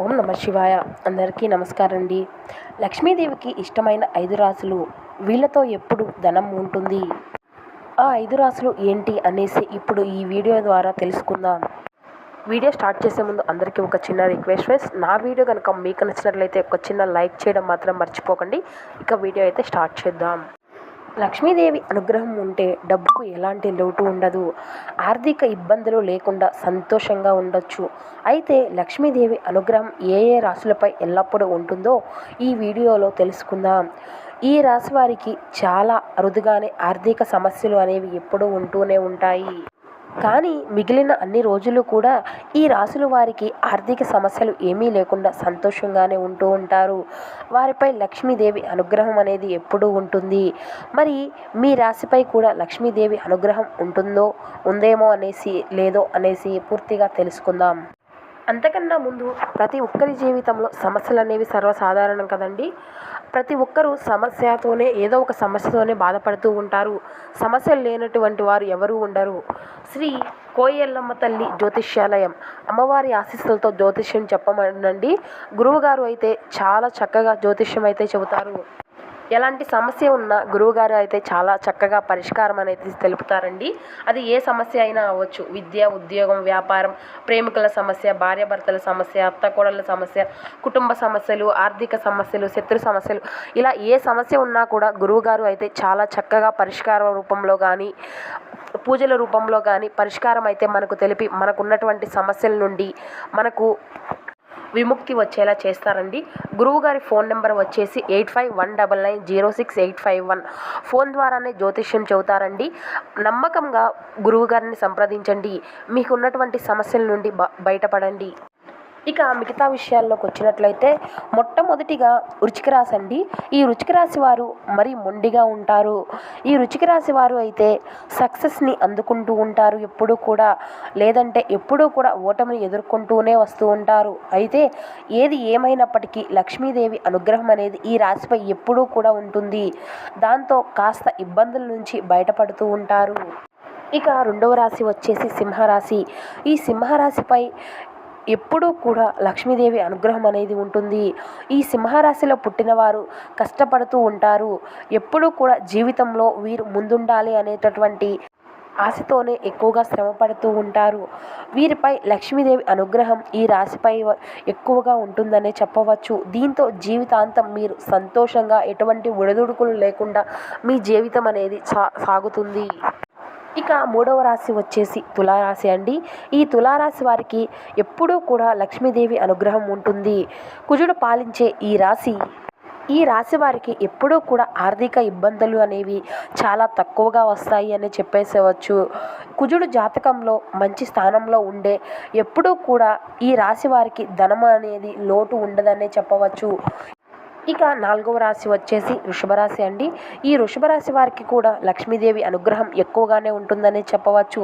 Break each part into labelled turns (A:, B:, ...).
A: ఓం నమ శివాయ. అందరికీ నమస్కారం అండి లక్ష్మీదేవికి ఇష్టమైన ఐదు రాసులు వీళ్ళతో ఎప్పుడు ధనం ఉంటుంది? ఆ ఐదు రాసులు ఏంటి అనేసి ఇప్పుడు ఈ వీడియో ద్వారా తెలుసుకుందాం. వీడియో స్టార్ట్ చేసే ముందు అందరికీ ఒక చిన్న రిక్వెస్ట్ ఫ్రెండ్స్. నా వీడియో కనుక మీకు నచ్చినట్లయితే ఒక చిన్న లైక్ చేయడం మాత్రం మర్చిపోకండి. ఇక వీడియో అయితే స్టార్ట్ చేద్దాం. లక్ష్మీదేవి అనుగ్రహం ఉంటే డబ్బుకు ఎలాంటి లోటు ఉండదు. ఆర్థిక ఇబ్బందులు లేకుండా సంతోషంగా ఉండొచ్చు. అయితే లక్ష్మీదేవి అనుగ్రహం ఏ ఏ రాశులపై ఎల్లప్పుడూ ఉంటుందో ఈ వీడియోలో తెలుసుకుందాం. ఈ రాశి వారికి చాలా అరుదుగానే ఆర్థిక సమస్యలు అనేవి ఎప్పుడూ ఉంటూనే ఉంటాయి. కానీ మిగిలిన అన్ని రోజులు కూడా ఈ రాశుల వారికి ఆర్థిక సమస్యలు ఏమీ లేకుండా సంతోషంగానే ఉంటూ ఉంటారు. వారిపై లక్ష్మీదేవి అనుగ్రహం అనేది ఎప్పుడూ ఉంటుంది. మరి మీ రాశిపై కూడా లక్ష్మీదేవి అనుగ్రహం ఉంటుందో ఉందేమో అనేసి లేదో అనేసి పూర్తిగా తెలుసుకుందాం. అంతకన్నా ముందు ప్రతి ఒక్కరి జీవితంలో సమస్యలు అనేవి సర్వసాధారణం కదండి. ప్రతి ఒక్కరూ సమస్యతోనే ఏదో ఒక సమస్యతోనే బాధపడుతూ ఉంటారు. సమస్యలు లేనటువంటి వారు ఎవరూ ఉండరు. శ్రీ కోయల్లమ్మ తల్లి జ్యోతిష్యాలయం అమ్మవారి ఆశీస్సులతో జ్యోతిష్యం చెప్పమనండి. గురువుగారు అయితే చాలా చక్కగా జ్యోతిష్యం అయితే చెబుతారు. ఎలాంటి సమస్య ఉన్నా గురువుగారు అయితే చాలా చక్కగా పరిష్కారం అనేది తెలుపుతారండి. అది ఏ సమస్య అయినా అవ్వచ్చు. విద్య ఉద్యోగం వ్యాపారం ప్రేమికుల సమస్య భార్యాభర్తల సమస్య అత్తకోడళ్ళ సమస్య కుటుంబ సమస్యలు ఆర్థిక సమస్యలు శత్రు సమస్యలు ఇలా ఏ సమస్య ఉన్నా కూడా గురువుగారు అయితే చాలా చక్కగా పరిష్కార రూపంలో కానీ పూజల రూపంలో కానీ పరిష్కారం అయితే మనకు తెలిపి మనకున్నటువంటి సమస్యల నుండి మనకు విముక్తి వచ్చేలా చేస్తారండి. గురువు గారి ఫోన్ నెంబర్ వచ్చేసి eight five one double nine zero six eight five one. Phone ద్వారానే జ్యోతిష్యం చెబుతారండి. నమ్మకంగా గురువుగారిని సంప్రదించండి. మీకున్నటువంటి సమస్యల నుండి బ బయటపడండి. ఇక మిగతా విషయాల్లోకి వచ్చినట్లయితే మొట్టమొదటిగా రుచిక రాశి అండి. ఈ రుచిక రాశి వారు మరీ మొండిగా ఉంటారు. ఈ రుచిక రాశి వారు అయితే సక్సెస్ని అందుకుంటూ ఉంటారు. ఎప్పుడూ కూడా లేదంటే ఎప్పుడూ కూడా ఓటమిని ఎదుర్కొంటూనే వస్తూ ఉంటారు. అయితే ఏది ఏమైనప్పటికీ లక్ష్మీదేవి అనుగ్రహం అనేది ఈ రాశిపై ఎప్పుడూ కూడా ఉంటుంది. దాంతో కాస్త ఇబ్బందుల నుంచి బయటపడుతూ ఉంటారు. ఇక రెండవ రాశి వచ్చేసి సింహరాశి. ఈ సింహరాశిపై ఎప్పుడూ కూడా లక్ష్మీదేవి అనుగ్రహం అనేది ఉంటుంది. ఈ సింహరాశిలో పుట్టినవారు కష్టపడుతూ ఉంటారు. ఎప్పుడూ కూడా జీవితంలో వీరు ముందుండాలి అనేటటువంటి ఆశతోనే ఎక్కువగా శ్రమ పడుతూ ఉంటారు. వీరిపై లక్ష్మీదేవి అనుగ్రహం ఈ రాశిపై ఎక్కువగా ఉంటుందనే చెప్పవచ్చు. దీంతో జీవితాంతం మీరు సంతోషంగా ఎటువంటి ఒడిదుడుకులు లేకుండా మీ జీవితం అనేది సాగుతుంది. ఇక మూడవ రాశి వచ్చేసి తులారాశి అండి. ఈ తులారాశి వారికి ఎప్పుడూ కూడా లక్ష్మీదేవి అనుగ్రహం ఉంటుంది. కుజుడు పాలించే ఈ రాశి ఈ రాశి వారికి ఎప్పుడూ కూడా ఆర్థిక ఇబ్బందులు అనేవి చాలా తక్కువగా వస్తాయి అని చెప్పేసేవచ్చు. కుజుడు జాతకంలో మంచి స్థానంలో ఉండే ఎప్పుడూ కూడా ఈ రాశి వారికి ధనం అనేది లోటు ఉండదనే చెప్పవచ్చు. ఇక నాలుగవ రాశి వచ్చేసి వృషభరాశి అండి. ఈ వృషభరాశి వారికి కూడా లక్ష్మీదేవి అనుగ్రహం ఎక్కువగానే ఉంటుందని చెప్పవచ్చు.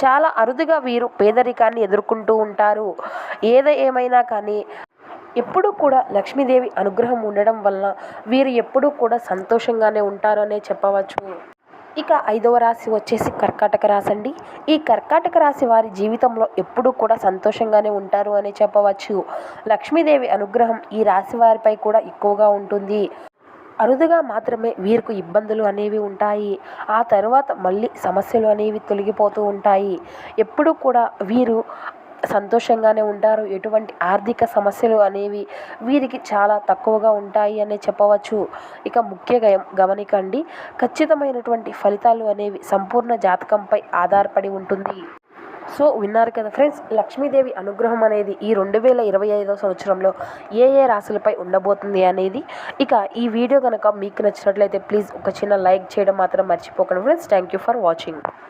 A: చాలా అరుదుగా వీరు పేదరికాన్ని ఎదుర్కొంటూ ఉంటారు. ఏది ఏమైనా కానీ ఎప్పుడూ కూడా లక్ష్మీదేవి అనుగ్రహం ఉండడం వలన వీరు ఎప్పుడూ కూడా సంతోషంగానే ఉంటారనే చెప్పవచ్చు. ఇక ఐదవ రాశి వచ్చేసి కర్కాటక రాశి అండి ఈ కర్కాటక రాశి వారి జీవితంలో ఎప్పుడూ కూడా సంతోషంగానే ఉంటారు అని చెప్పవచ్చు. లక్ష్మీదేవి అనుగ్రహం ఈ రాశి వారిపై కూడా ఎక్కువగా ఉంటుంది. అరుదుగా మాత్రమే వీరికి ఇబ్బందులు అనేవి ఉంటాయి. ఆ తర్వాత మళ్ళీ సమస్యలు అనేవి తొలగిపోతూ ఉంటాయి. ఎప్పుడూ కూడా వీరు సంతోషంగానే ఉంటారు. ఎటువంటి ఆర్థిక సమస్యలు అనేవి వీరికి చాలా తక్కువగా ఉంటాయి అనే చెప్పవచ్చు. ఇక ముఖ్య గమనికండి. ఖచ్చితమైనటువంటి ఫలితాలు అనేవి సంపూర్ణ జాతకంపై ఆధారపడి ఉంటుంది. సో విన్నారు కదా ఫ్రెండ్స్ లక్ష్మీదేవి అనుగ్రహం అనేది ఈ రెండు వేల ఇరవై ఐదో సంవత్సరంలో ఏ ఏ రాశులపై ఉండబోతుంది అనేది ఇక ఈ వీడియో కనుక మీకు నచ్చినట్లయితే ప్లీజ్ ఒక చిన్న లైక్ చేయడం మాత్రం మర్చిపోకండి friends. Thank you for watching.